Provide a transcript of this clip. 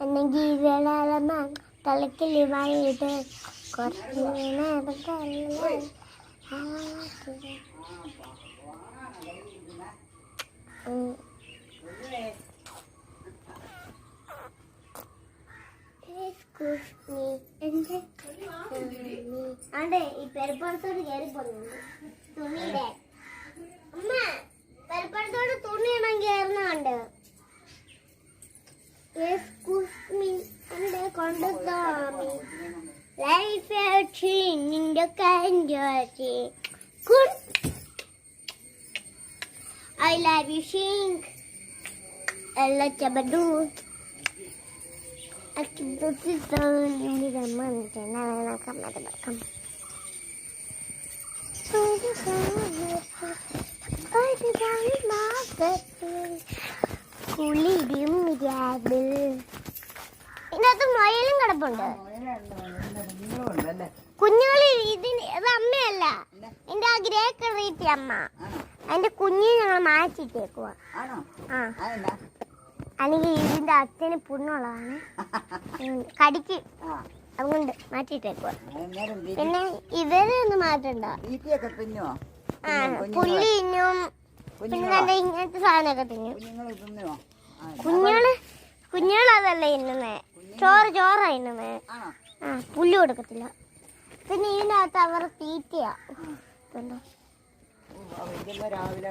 എന്നെങ്കിൽ വേളാളമാ തലക്കിൽ മഴയിട്ട് കുറച്ച് നേരം അതെ ഈ പെരുപ്പുറത്തോട് കയറി പോകുന്നുണ്ട് അമ്മ പെരുപ്പുറത്തോട് Excuse me, under I conduct the army. Life a train in the kangaroo. Good. I love you, Shink. I love Jabadoo. I keep the sister in the month, and I will come at the come. I did not love it. കുളിരും രാവിൽ. ഇതിനകത്ത് മൊയലും കിടപ്പുണ്ട്. കുഞ്ഞുങ്ങൾ ഇതിന് ഇത് അമ്മയല്ല. എന്റെ ആ grey കളറിയിട്ട് അമ്മ. അതിന്റെ കുഞ്ഞിനെ ഞങ്ങൾ മാറ്റിട്ടേക്കുക ആ. അല്ലെങ്കിൽ ഇതിന്റെ അച്ഛന് പുണ്ണുള്ളതാണ്. കടിക്ക്. അതുകൊണ്ട് മാറ്റിട്ടേക്കുക പിന്നെ ഇവരെ ഒന്ന് മാറ്റണ്ട. തീറ്റയൊക്കെ തിന്നുവോ? ആ കുഞ്ഞുങ്ങൾ പുല്ല് തിന്നും. പിന്നെ ഇങ്ങനത്തെ സാധനമൊക്കെ തിന്നും. കുഞ്ഞുങ്ങൾ കുഞ്ഞുങ്ങൾ അതല്ല തിന്നുന്നേ ചോറ് ചോറാ തിന്നുന്നേ ആണോ? ആ പുല്ല് കൊടുക്കത്തില്ല. പിന്നെ ഇതിന്റെ അകത്ത് അവർ തീറ്റയാ കണ്ടോ കൂവി. ആ വൈകുന്നേരം രാവിലെ